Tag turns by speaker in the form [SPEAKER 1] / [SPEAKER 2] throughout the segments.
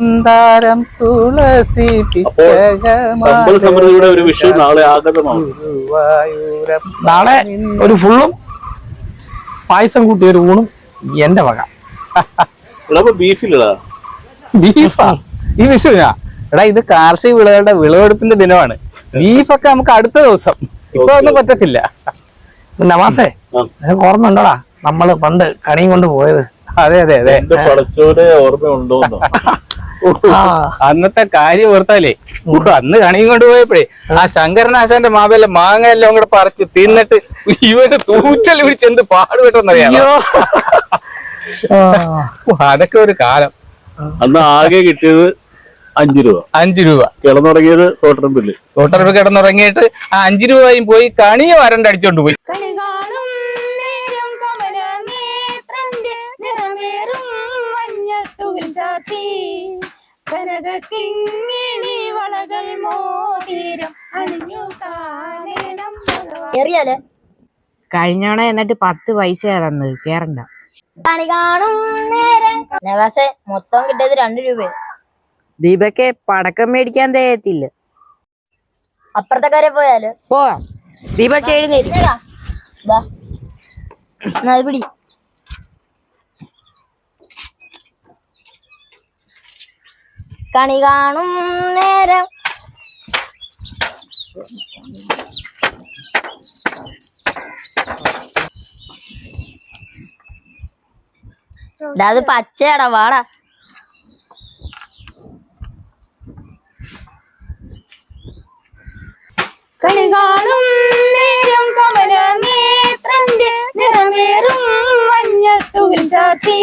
[SPEAKER 1] മന്ദാരം തുളസി
[SPEAKER 2] സമൃദ്ധിയുടെ ഒരു വിഷു നാളെ ആഗതമാണ്
[SPEAKER 3] നാളെ ഒരു ഫുള്ളും പായസം കൂട്ടിയ ഒരു ഊണും എന്റെ വക.
[SPEAKER 2] ബീഫില്ലടാ.
[SPEAKER 1] ബീഫാ? ഈ വിഷുവിനാ എടാ ഇത് കാർഷിക വിളകളുടെ വിളവെടുപ്പിന്റെ ദിനമാണ്. ബീഫൊക്കെ നമുക്ക് അടുത്ത ദിവസം. ഇപ്പൊ ഒന്നും പറ്റത്തില്ല.
[SPEAKER 3] നമാസേ. നിനക്ക് ഓർമ്മ ഉണ്ടോടാ നമ്മൾ പണ്ട് കണിയും കൊണ്ട് പോയത്.
[SPEAKER 1] അതെ അതെ അതെ
[SPEAKER 2] എന്റെ പടച്ചോടെ ഓർമ്മയുണ്ടോന്നോ?
[SPEAKER 3] ആ
[SPEAKER 1] അന്നത്തെ കാര്യം ഓർത്താലേ. അന്ന് കണിയും കൊണ്ടുപോയപ്പോഴേ ആ ശങ്കരനാശാന്റെ മാവേല മാങ്ങ എല്ലാം കൂടെ പറിച്ച് തിന്നിട്ട് ഇവന് തൂച്ചൽ പിടിച്ച് എന്ത് പാടുപെട്ടെന്നറിയാമോ അതൊക്കെ ഒരു കാലം.
[SPEAKER 2] അന്ന് ആകെ കിട്ടിയത് അഞ്ചു രൂപ.
[SPEAKER 1] അഞ്ചു രൂപ.
[SPEAKER 2] കിടന്നുറങ്ങിയത് തോട്ടറമ്പിൽ
[SPEAKER 1] തോട്ടറമ്പ് കിടന്നുറങ്ങിയിട്ട് ആ അഞ്ചു രൂപയും പോയി കണിയ വരണ്ട് അടിച്ചോണ്ട് പോയി.
[SPEAKER 4] ചാത്തി കനക കിങ്ങിണി വളകൾ മോതിരം അണിഞ്ഞു കാണണം ഭഗവാൻ
[SPEAKER 5] എറിയാലേ
[SPEAKER 6] കഴിഞ്ഞോണ എന്നിട്ട് പത്ത് പൈസ തന്നത് കേറണ്ട.
[SPEAKER 5] കണി കാണും നേരം. നവാസെ മൊത്തം കിട്ടിയത് രണ്ട് രൂപ.
[SPEAKER 6] ദീപക്കെ പടക്കം മേടിക്കാൻ തയ്യത്തില്ല
[SPEAKER 5] അപ്പുറത്തെ കരെ പോയാൽ?
[SPEAKER 6] പോവാം. ദീപക്ക് എഴുന്നേരി.
[SPEAKER 5] എന്നാ പിടി. കണി കാണും നേരം. അത് പച്ചയാടാ വാടാ.
[SPEAKER 4] കണി കാണും നേരം കമല നേത്രന്റെ നിറമേറും മഞ്ഞത്തുവിൽ ചാത്തി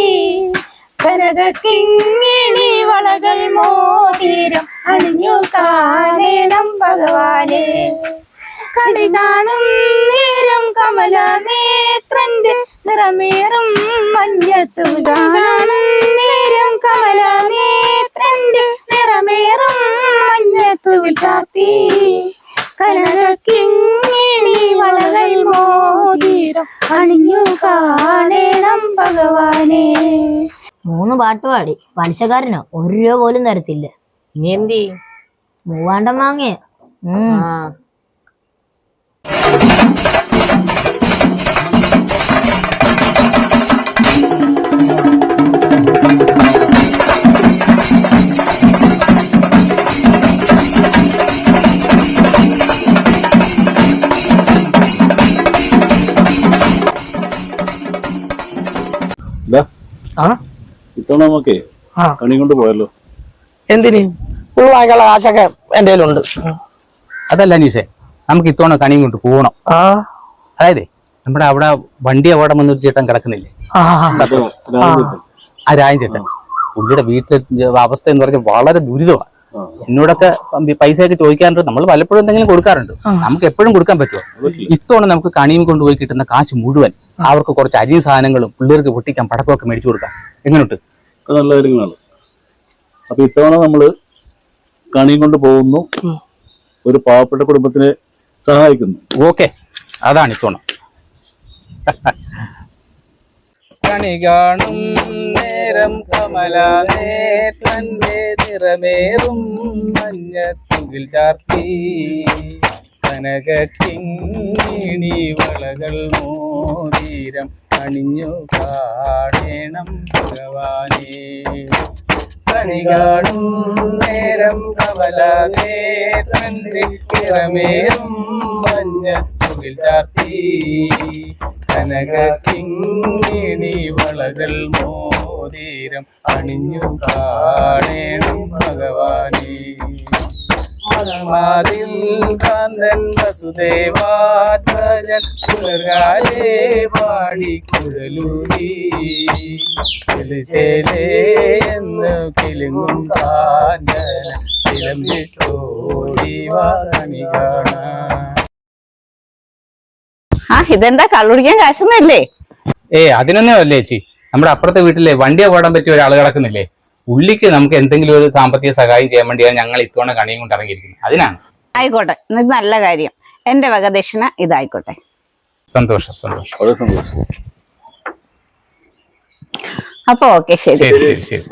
[SPEAKER 4] കനക കിങ്ങിണി വളകൾ മോതിരം അണിഞ്ഞു കാണണം ഭഗവാനെ. കളി കാണും നേരം കമല നേത്രന്റെ നിറമേറും മഞ്ഞത്തു കാണും നേരം കമല നേത്രന്റെ നിറമേറും മഞ്ഞത്തു ചാത്തി കനകിങ്ങിണി വളകൾ മോതിരം അണിഞ്ഞു കാണണം ഭഗവാനെ.
[SPEAKER 5] മൂന്ന് പാട്ട് പാടി. പലിശക്കാരനോ ഒരു രൂപ പോലും തരത്തില്ല.
[SPEAKER 6] ഇനി എന്ത്?
[SPEAKER 5] മൂവാണ്ടം വാങ്ങിയ
[SPEAKER 6] ആ?
[SPEAKER 2] ഇത്തവണ നമുക്കേ
[SPEAKER 3] ആ.
[SPEAKER 2] കണി കൊണ്ട് പോയല്ലോ.
[SPEAKER 3] എന്തിന്? ഫുള്ളായിട്ടുള്ള കാശൊക്കെ എന്റെ കയ്യിലുണ്ട്.
[SPEAKER 1] അതല്ല അനീഷേ നമുക്ക് ഇത്തവണ കണിയും കൊണ്ട് പോകണം
[SPEAKER 3] ആ.
[SPEAKER 1] അതായത് നമ്മുടെ അവിടെ വണ്ടി അപകടം വന്നൊരു ചേട്ടൻ കിടക്കുന്നില്ലേ?
[SPEAKER 3] ആ.
[SPEAKER 1] രാജൻ ചേട്ടൻ. പുള്ളിയുടെ വീട്ടിലെ അവസ്ഥ എന്ന് പറഞ്ഞാൽ വളരെ ദുരിതമാണ്. എന്നോടൊക്കെ പൈസയൊക്കെ ചോദിക്കാറുണ്ട്. നമ്മൾ പലപ്പോഴും എന്തെങ്കിലും കൊടുക്കാറുണ്ട്. നമുക്ക് എപ്പോഴും കൊടുക്കാൻ പറ്റുമോ. ഇത്തവണ നമുക്ക് കണിയും കൊണ്ടുപോയി കിട്ടുന്ന കാശ് മുഴുവൻ അവർക്ക് കുറച്ച് അരിയും സാധനങ്ങളും പിള്ളേർക്ക് പൊട്ടിക്കാൻ പടക്കമൊക്കെ മേടിച്ചു കൊടുക്കാം. എങ്ങനെയുണ്ട്
[SPEAKER 2] നല്ല കാര്യങ്ങളാണ്. അപ്പൊ ഇത്തവണ നമ്മൾ കണിയും കൊണ്ട് പോകുന്നു. ഒരു പാവപ്പെട്ട കുടുംബത്തിനെ സഹായിക്കുന്നു.
[SPEAKER 1] ഓക്കെ. അതാണ് ഇത്തവണ. കണി കാണും നേരം കമല നേത്രന്റെ നിറമേറും മഞ്ഞത്തുകിൽ ചാർത്തി. കനക കിങ്ങിണി വളകൾ മോതിരം അണിഞ്ഞു കാണേണം ഭഗവാനേ. കണി കാണും നേരം കമല നേത്രന്റെ നിറമേറും മഞ്ഞത്തുകിൽ ചാർത്തി. കനക കിങ്ങിണി വളകൾ മോതിരം അണിഞ്ഞു കാണേണം ഭഗവാനെ. മതിൽ കാന്തൻ വസുദേവാത്മജൻ പുലർകാലേ പാടി കുഴലൂരി ചെലുചേലേ എന്ന് കിലുങ്ങും കാഞ്ചന ചിലം വിട്ടോടി വാണി കാണാൻ.
[SPEAKER 7] ആ ഇതെന്താ കള്ളുടിക്കാൻ കാശൊന്നല്ലേ
[SPEAKER 1] ഏ അതിനൊന്നും അല്ലേ ചേച്ചി? നമ്മുടെ അപ്പുറത്തെ വീട്ടിലെ വണ്ടി അപകടം പറ്റിയ ഒരാൾ കിടക്കുന്നില്ലേ? ഉള്ളിക്ക് നമുക്ക് എന്തെങ്കിലും ഒരു സാമ്പത്തിക സഹായം ചെയ്യാൻ വേണ്ടിയാണ് ഞങ്ങൾ ഇത്തവണ കണിയും കൊണ്ട് ഇറങ്ങിയിരിക്കുന്നത്. അതിനാണ്.
[SPEAKER 7] ആയിക്കോട്ടെ ഇത് നല്ല കാര്യം. എന്റെ വക ദക്ഷിണ ഇതായിക്കോട്ടെ.
[SPEAKER 1] സന്തോഷം സന്തോഷം.
[SPEAKER 2] വളരെ സന്തോഷം.
[SPEAKER 7] അപ്പൊ ഓക്കെ ശരി.
[SPEAKER 1] ശരി ശരി ശരി.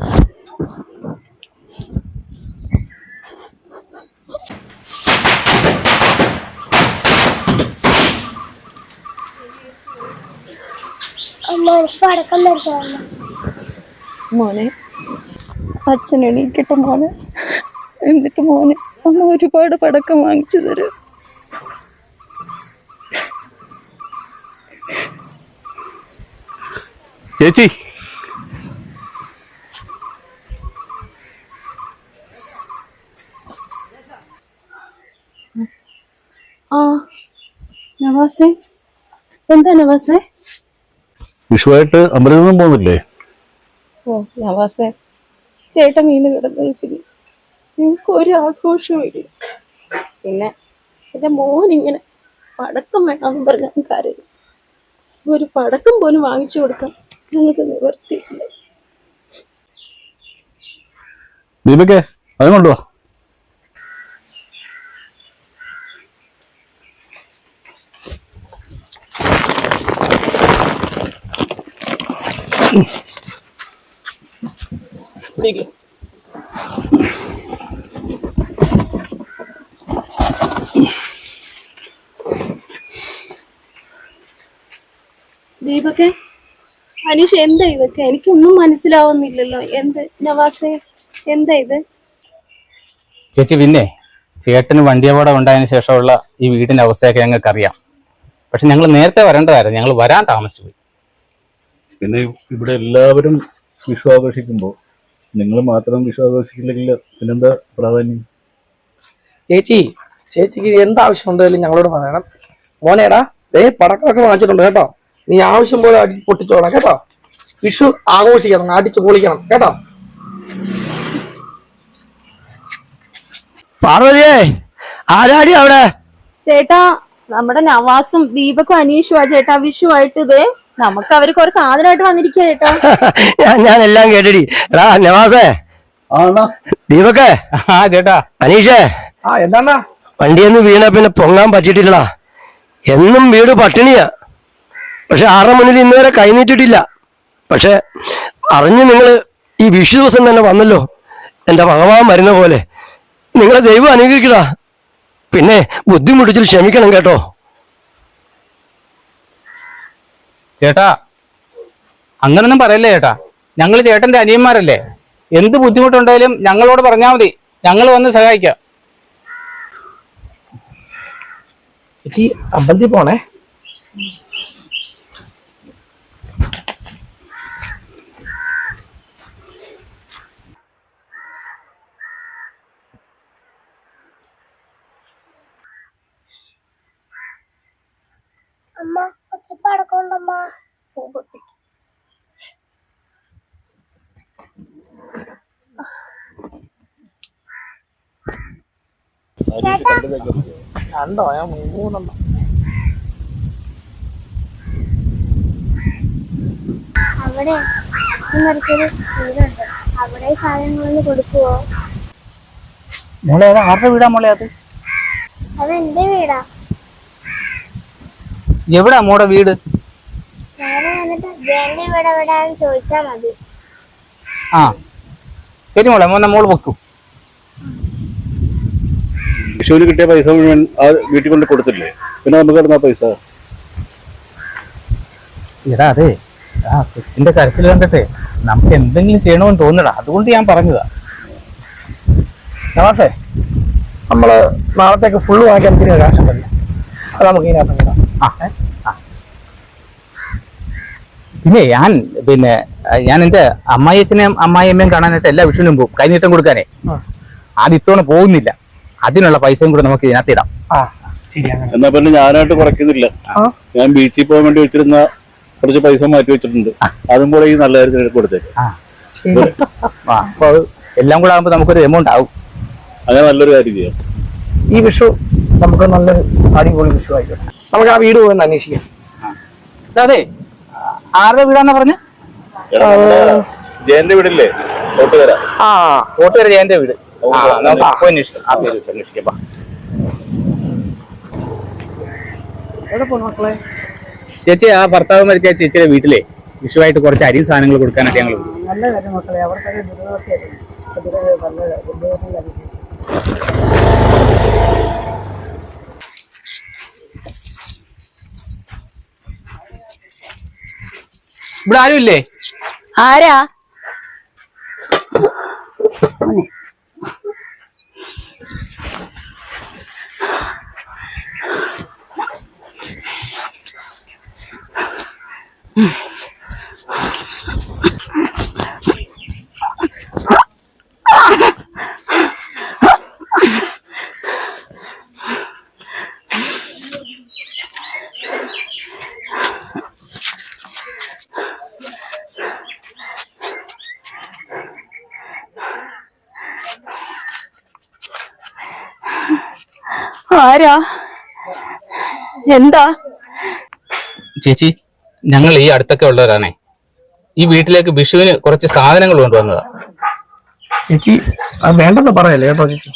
[SPEAKER 8] മോനെ അച്ഛൻ എണീക്കട്ടെ മോനെ. എന്നിട്ട് മോനെ അമ്മ ഒരുപാട് പടക്കം വാങ്ങിച്ചു തരും.
[SPEAKER 2] ചേച്ചി.
[SPEAKER 8] ആ നവാസേ. എന്താ നവാസേ?
[SPEAKER 2] വിഷുവായിട്ട് അമ്പലത്തിൽ പോകുന്നില്ലേ?
[SPEAKER 8] ഓ നവാസേ ചേട്ടൻ വീണ് കിടന്നിരിക്കുന്നു. നിങ്ങൾക്ക് ഒരു ആഘോഷമില്ല. പിന്നെ എന്റെ മോൻ ഇങ്ങനെ പടക്കം വേണമെന്ന് പറഞ്ഞാൽ കരയും. ഒരു പടക്കം പോലും വാങ്ങിച്ചു കൊടുക്കാൻ ഞങ്ങൾക്ക് നിവർത്തിയില്ല
[SPEAKER 2] ദീപക്കേ അത് കൊണ്ടുവാ.
[SPEAKER 8] ദീപക്കെ അനീഷ് എന്താ ഇതൊക്കെ? എനിക്കൊന്നും മനസ്സിലാവുന്നില്ലല്ലോ. എന്ത്? നവാസ് എന്താ ഇത്?
[SPEAKER 1] ചേച്ചി പിന്നെ ചേട്ടന് വണ്ടിയപകടം ഉണ്ടായതിനു ശേഷമുള്ള ഈ വീടിന്റെ അവസ്ഥയൊക്കെ ഞങ്ങൾക്ക് അറിയാം പക്ഷെ ഞങ്ങൾ നേരത്തെ വരേണ്ടതായിരുന്നു. ഞങ്ങൾ വരാൻ താമസിച്ചു പോയി.
[SPEAKER 2] പിന്നെ ഇവിടെ എല്ലാവരും വിഷു ആഘോഷിക്കുമ്പോൾ നിങ്ങൾ മാത്രം വിഷു ആഘോഷിക്കില്ലെങ്കിൽ പിന്നെന്താ പ്രാധാന്യം?
[SPEAKER 3] ചേച്ചി ചേച്ചിക്ക് എന്താവശ്യമുണ്ടെങ്കിലും ഞങ്ങളോട് പറയണം. മോനേടാ ദേ പടക്കമൊക്കെ വാങ്ങിച്ചിട്ടുണ്ട് കേട്ടോ. നീ ആവശ്യം പോലെ അടി പൊട്ടിച്ചോളാം കേട്ടോ. വിഷു ആഘോഷിക്കണം അടിച്ചു പൊളിക്കണം കേട്ടോ.
[SPEAKER 9] പാർവതിയേ ആരാടി അവിടെ?
[SPEAKER 8] ചേട്ടാ നമ്മുടെ നവാസും ദീപക്കും അനീഷുവാ ചേട്ടാ വിഷുവായിട്ട് ഇത്. നമുക്ക് അവർ കുറച്ച് സാധനമായിട്ട് വന്നിരിക്കുക കേട്ടോ
[SPEAKER 9] ഞാൻ ഞാൻ എല്ലാം കേട്ടടി. എടാ നവാസേ. ദീപക്കേ
[SPEAKER 1] ആ ചേട്ടാ.
[SPEAKER 9] അനീഷേ.
[SPEAKER 3] ആ എന്താണ്ടാ?
[SPEAKER 9] വണ്ടിയെന്ന് വീണ പിന്നെ പൊങ്ങാൻ പറ്റിയിട്ടില്ലടാ. എന്നും വീട് പട്ടിണിയാ. പക്ഷെ ആരുടെ മുന്നിൽ ഇന്ന് വരെ കൈനീട്ടിട്ടില്ല പക്ഷെ അറിഞ്ഞ് നിങ്ങൾ ഈ വിഷു ദിവസം തന്നെ വന്നല്ലോ. എന്റെ ഭഗവാൻ വരുന്ന പോലെ. നിങ്ങളെ ദൈവം അനുഗ്രഹിക്കടാ. പിന്നെ ബുദ്ധിമുട്ടിച്ചിൽ ക്ഷമിക്കണം കേട്ടോ.
[SPEAKER 1] ചേട്ടാ അങ്ങനൊന്നും പറയല്ലേ ചേട്ടാ? ഞങ്ങൾ ചേട്ടന്റെ അനിയന്മാരല്ലേ? എന്ത് ബുദ്ധിമുട്ടുണ്ടായാലും ഞങ്ങളോട് പറഞ്ഞാൽ മതി. ഞങ്ങൾ വന്ന് സഹായിക്കാം.
[SPEAKER 3] ചേച്ചി അമ്പലത്തിൽ പോണേ
[SPEAKER 10] അമ്മ പടക്കം ഉണ്ടമ്മ
[SPEAKER 3] രണ്ടോ ഞാൻ മൂന്നെണ്ണം.
[SPEAKER 10] അവിടെ വീടുണ്ട്. അവിടെ സാധനങ്ങളൊന്ന് കൊടുക്കുവോ?
[SPEAKER 1] മോളെ അത് ആരുടെ വീടാ മോളെ അത്?
[SPEAKER 10] അത് എന്റെ വീടാ.
[SPEAKER 1] എവിടാ മോടെ വീട്?
[SPEAKER 10] ചോദിച്ചാ മതി.
[SPEAKER 1] ആ. ശരി മോളെ മോനെ മോൾ പൊക്കൂ.
[SPEAKER 2] വിഷുവിന് കിട്ടിയ പൈസ മുഴുവൻ ആ വീട്ടിൽ കൊണ്ട് കൊടുത്തില്ലേ? പിന്നെ നമുക്ക് കിടന്ന പൈസ?
[SPEAKER 1] എടാ അതെ. ആ കൊച്ചിന്റെ കരച്ചിൽ കണ്ടിട്ട്. നമുക്ക് എന്തെങ്കിലും ചെയ്യണമെന്ന് തോന്നടാ അതുകൊണ്ട് ഞാൻ പറഞ്ഞതാ.
[SPEAKER 3] നവാസേ നമ്മൾ നാളത്തേക്ക് ഫുള്ള് വാങ്ങിക്കാൻ തിരികെ കാശുണ്ടല്ലോ അത് നമുക്ക് ഇതിനകത്ത്
[SPEAKER 1] ആ. പിന്നെ ഞാൻ പിന്നെ ഞാൻ എന്റെ അമ്മായിയച്ഛനെയും അമ്മായിയമ്മയും കാണാനായിട്ട് എല്ലാ വിഷുവിനും പോകും. കൈനീട്ടം കൊടുക്കാനേ.
[SPEAKER 3] ആദ്യം
[SPEAKER 1] അത് ഇത്തവണ പോകുന്നില്ല. അതിനുള്ള പൈസയും കൂടെ നമുക്ക് ഇതിനകത്ത് ഇടാം.
[SPEAKER 2] എന്നാ പിന്നെ ഞാനായിട്ട് കുറയ്ക്കുന്നില്ല. ഞാൻ ബീച്ചിൽ പോകാൻ വേണ്ടി വെച്ചിരുന്ന കുറച്ച് പൈസ മാറ്റി വെച്ചിട്ടുണ്ട്. അതും കൂടെ ഈ നല്ല കാര്യത്തിന് കൊടുത്തേക്ക്.
[SPEAKER 1] അപ്പൊ എല്ലാം കൂടെ ആകുമ്പോ നമുക്കൊരു എമൗണ്ട് ആവും.
[SPEAKER 2] അങ്ങനെ നല്ലൊരു കാര്യം ചെയ്യാം.
[SPEAKER 3] ഈ വിഷു നമുക്ക് നല്ലൊരു അടിപൊളി വിഷു ആയിക്കോട്ടെ. നമുക്ക് ആ വീട് പോയി ഒന്ന് അന്വേഷിക്കാം.
[SPEAKER 1] അതെ. ആരുടെ വീടാന്നാ പറഞ്ഞ?
[SPEAKER 2] ജയന്റെ വീടില്ലേ?
[SPEAKER 3] ആ
[SPEAKER 1] കോട്ടുകര ജയന്റെ വീട്. ആ, നമുക്ക് പോയി അന്വേഷിക്കാം. ആ പേര് വെച്ച് അന്വേഷിക്കാം ബാ.
[SPEAKER 3] എവിടെ പോണു മക്കളെ?
[SPEAKER 1] ചേച്ചി ആ ഭർത്താവ് മരിച്ച ചേച്ചിയുടെ വീട്ടിലെ വിഷുവായിട്ട് കുറച്ച് അരി സാധനങ്ങൾ കൊടുക്കാനായിട്ട് ഞങ്ങൾ
[SPEAKER 3] നല്ല കാര്യം മക്കളെ. അവർക്കൊരു ദുരിതമൊക്കെ നല്ല ബുദ്ധിമുട്ടില്ല
[SPEAKER 1] ഇവിടെ ആരും ഇല്ലേ?
[SPEAKER 8] ആരാ? ആരാ? എന്താ?
[SPEAKER 1] ചേച്ചി ഞങ്ങൾ ഈ അടുത്തൊക്കെ ഉള്ളവരാണേ. ഈ വീട്ടിലേക്ക് ബിഷുവിന് കുറച്ച് സാധനങ്ങൾ കൊണ്ടുവന്നതാ.
[SPEAKER 3] ചേച്ചി വേണ്ടെന്ന് പറയല്ലേ കേട്ടോ ചേച്ചി?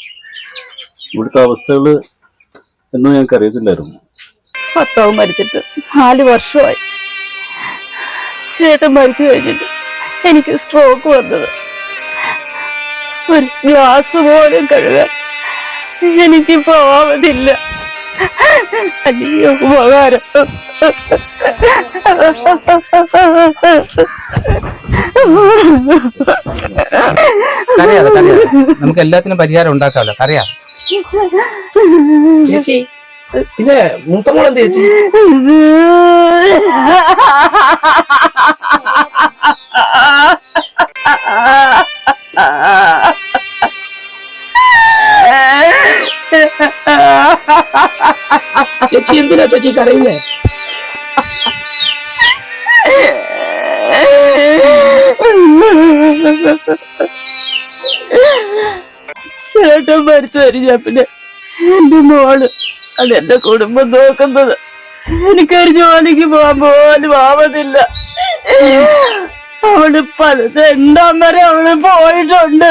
[SPEAKER 11] ഇവിടുത്തെ അവസ്ഥകൾ എന്നും ഞങ്ങൾക്ക് അറിയത്തില്ലായിരുന്നു.
[SPEAKER 12] ഭർത്താവ് മരിച്ചിട്ട് നാല് വർഷമായി. ചേട്ടൻ മരിച്ചു കഴിഞ്ഞിട്ട് എനിക്ക് സ്ട്രോക്ക് വന്നത്. ഒരു ഗ്ലാസ് പോലും കഴുകാൻ എനിക്ക് പോവതില്ല. വലിയ ഉപകാരം.
[SPEAKER 1] കരയാതെ കരയാതെ നമുക്ക് എല്ലാത്തിനും പരിഹാരം ഉണ്ടാക്കാമല്ലോ കരയാ
[SPEAKER 3] ചേച്ചി പിന്നെ മൂത്തമോൾ എന്ത് ചേച്ചി? ചേച്ചി എന്തിനാ ചേച്ചി കരയുന്നേ?
[SPEAKER 12] ചേട്ടൻ മരിച്ചു കഴിഞ്ഞ പിന്നെ എന്റെ മോൾ അത് എന്റെ കുടുംബം നോക്കുന്നത്. എനിക്കൊരു ജോലിക്ക് പോകാൻ പോലും ആവതില്ല. അവൾ പല തെണ്ടാൻ വരെ അവൾ പോയിട്ടുണ്ട്.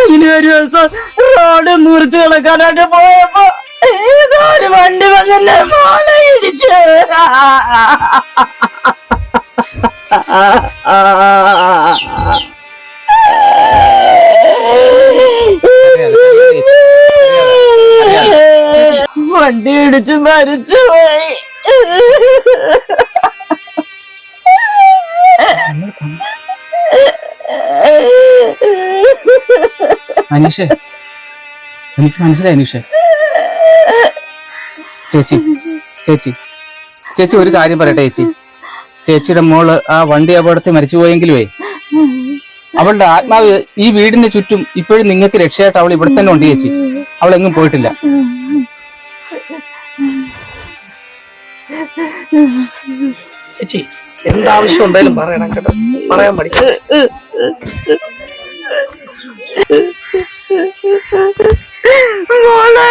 [SPEAKER 12] അങ്ങനെ ഒരു ദിവസം റോഡ് മുറിച്ച് കിടക്കാനായിട്ട് പോയപ്പോ ഏതോ ഒരു വണ്ടി വന്നെ മോളെ ഇടിച്ച്. വണ്ടി ഇടിച്ച് മരിച്ചു പോയി
[SPEAKER 1] അനീഷേ എനിക്ക് മനസ്സിലായി അനീഷ്. ചേച്ചി ചേച്ചി ചേച്ചി ഒരു കാര്യം പറയട്ടെ ചേച്ചി. ചേച്ചിയുടെ മോൾ ആ വണ്ടി അപകടത്തിൽ മരിച്ചുപോയെങ്കിലുവേ അവളുടെ ആത്മാവ് ഈ വീടിന്റെ ചുറ്റും ഇപ്പോഴും നിങ്ങൾക്ക് രക്ഷയായിട്ട് അവൾ ഇവിടെ തന്നെ ഉണ്ട് ചേച്ചി. അവൾ എങ്ങും പോയിട്ടില്ല.
[SPEAKER 3] ചേച്ചി എന്താവശ്യം ഉണ്ടായാലും പറയണം കേട്ടോ. പറയാൻ പഠിക്കും.
[SPEAKER 12] മോളെ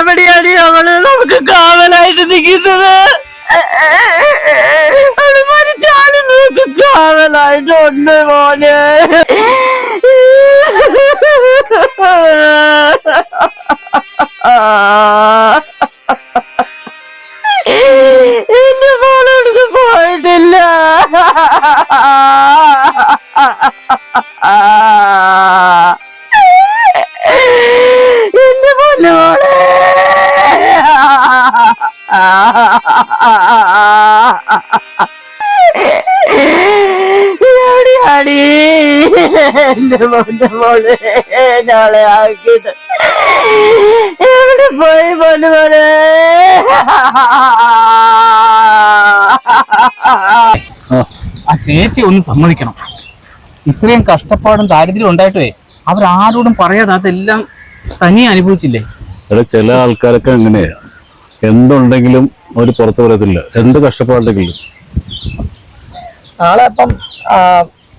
[SPEAKER 12] എവിടെയാണ് അവൾ നമുക്ക് കാവലായിട്ട് നിൽക്കുന്നത്? അവൾ മരിച്ചാലും നമുക്ക് കാവലായിട്ടുണ്ട് മോനെ. എന്റെ പൊന്നോളെ. എവിടെയാടി എന്റെ പൊന്ന മോളെ നാളെ ആക്കിട്ട് എവിടെ പോയി പൊന്നു മോളെ?
[SPEAKER 1] ആ ചേച്ചി ഒന്ന് സമ്മതിക്കണം. ഇത്രയും കഷ്ടപ്പാടും ദാരിദ്ര്യം ഉണ്ടായിട്ടേ അവരാരോടും പറയാതെ അതെല്ലാം തനിയെ അനുഭവിച്ചില്ലേ?
[SPEAKER 11] ചില ആൾക്കാരൊക്കെ അങ്ങനെയാ. എന്തുണ്ടെങ്കിലും അവർ പുറത്തു പറയത്തില്ല. എന്ത് കഷ്ടപ്പാടുണ്ടെങ്കിലും.
[SPEAKER 3] നാളെ അപ്പം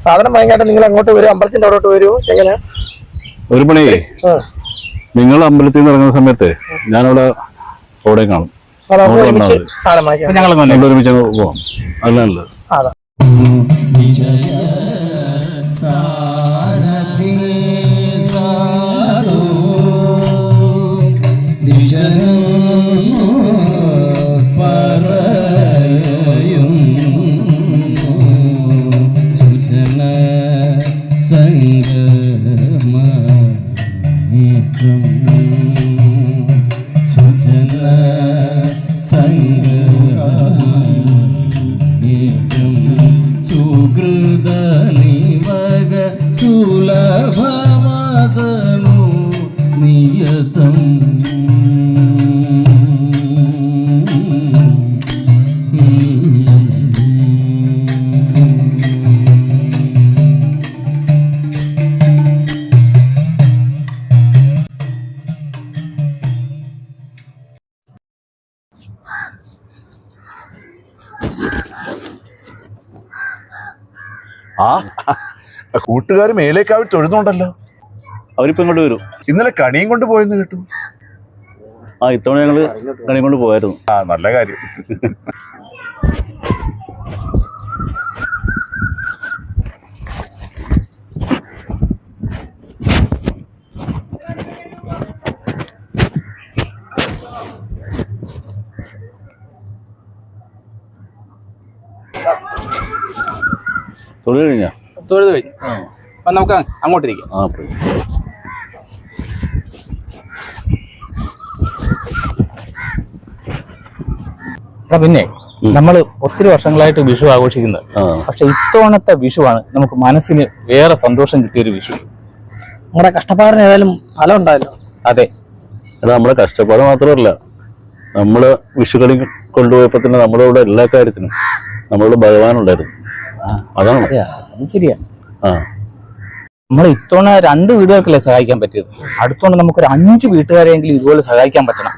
[SPEAKER 3] സാധനം വാങ്ങിക്കാട്ട് നിങ്ങൾ അങ്ങോട്ട് വരും. അമ്പലത്തിന്റെ അവിടോട്ട് വരുമോ എങ്ങനെ
[SPEAKER 11] ഒരു മണിയേ നിങ്ങൾ അമ്പലത്തിൽ നിന്ന് ഇറങ്ങുന്ന സമയത്ത് ഞാനവിടെ അവിടെ കാണും.
[SPEAKER 1] ഞങ്ങൾ
[SPEAKER 11] ഒരുമിച്ച് പോവാം. അല്ല നല്ലത്
[SPEAKER 2] ആ കൂട്ടുകാർ മേലേക്കാവി തൊഴുന്നുണ്ടല്ലോ
[SPEAKER 11] അവരിപ്പോ ഇങ്ങോട്ട് വരും.
[SPEAKER 2] ഇന്നലെ കണിയും കൊണ്ട് പോയെന്ന് കേട്ടു.
[SPEAKER 11] ആ ഇത്തവണ ഞങ്ങൾ കണിയും കൊണ്ട് പോയായിരുന്നു.
[SPEAKER 2] ആ നല്ല കാര്യം.
[SPEAKER 11] തൊഴിൽ കഴിഞ്ഞാ?
[SPEAKER 1] തൊഴുത് കഴിഞ്ഞു. അപ്പൊ നമുക്ക് അങ്ങോട്ടിരിക്കാം.
[SPEAKER 11] ആ പോയി.
[SPEAKER 1] എടാ പിന്നെ നമ്മൾ ഒത്തിരി വർഷങ്ങളായിട്ട് വിഷു ആഘോഷിക്കുന്നത്.
[SPEAKER 11] ആ.
[SPEAKER 1] പക്ഷെ ഇത്തവണത്തെ വിഷുവാണ് നമുക്ക് മനസ്സിന് വേറെ സന്തോഷം കിട്ടിയൊരു വിഷു.
[SPEAKER 3] നമ്മുടെ കഷ്ടപ്പാടിന് ഏതായാലും ഫലം ഉണ്ടായല്ലോ.
[SPEAKER 1] അതെ.
[SPEAKER 11] എടാ നമ്മുടെ കഷ്ടപ്പാട് മാത്രമല്ല. നമ്മൾ വിഷുക്കളി കൊണ്ടുപോയപ്പോ തന്നെ നമ്മുടെ കൂടെ എല്ലാ കാര്യത്തിനും നമ്മളോട് ഭഗവാൻ ഉണ്ടായിരുന്നു അതാണ്.
[SPEAKER 1] അതെ അത് ശരിയാ. നമ്മൾ ഇത്തവണ രണ്ട് വീടുകൾക്കല്ലേ സഹായിക്കാൻ പറ്റിയത്? അടുത്തോണ്ട് നമുക്കൊരു അഞ്ച് വീട്ടുകാരെങ്കിലും ഇതുപോലെ സഹായിക്കാൻ പറ്റണം.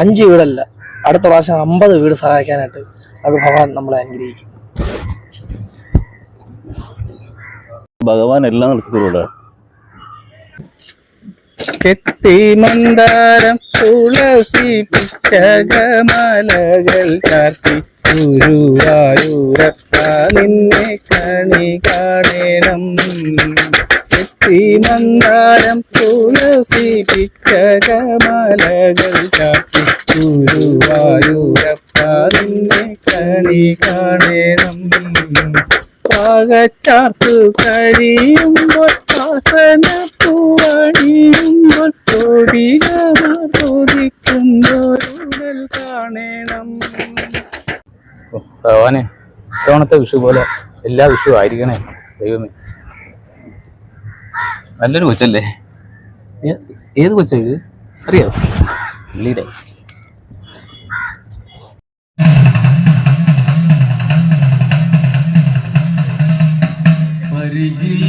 [SPEAKER 3] അഞ്ച് വീടല്ല. അടുത്ത പ്രാവശ്യം അമ്പത് വീട് സഹായിക്കാനായിട്ട് അത് ഭഗവാൻ നമ്മളെ അനുഗ്രഹിക്കും.
[SPEAKER 11] ഭഗവാൻ എല്ലാം നടത്തിയതിലൂടെ
[SPEAKER 1] കെട്ടി മന്ദാരം തുളസി പിച്ചകമലകൾ ചാർത്തി ഗുരുവായൂരപ്പ നിന്നെ കണി കാണണം. മന്ദാരം തുളസി പിച്ചകമലകൾ കാട്ടി ഗുരുവായൂരപ്പ നിന്നെ കണി കാണണം. പാകച്ചാർത്തു കഴിയുമ്പോൾ വാസന പൂവണിയുമ്പോൾ കൊടികുന്നോരുടൽ കാണണം. ഭഗവാനെ ഇത്തവണത്തെ വിഷു പോലെ എല്ലാ വിഷു ആയിരിക്കണേ ദൈവമേ. നല്ലൊരു കൊച്ചല്ലേ? ഏത് കൊച്ചാ ഇത്? അറിയോ? പള്ളിയുടെ
[SPEAKER 13] പരിചിൽ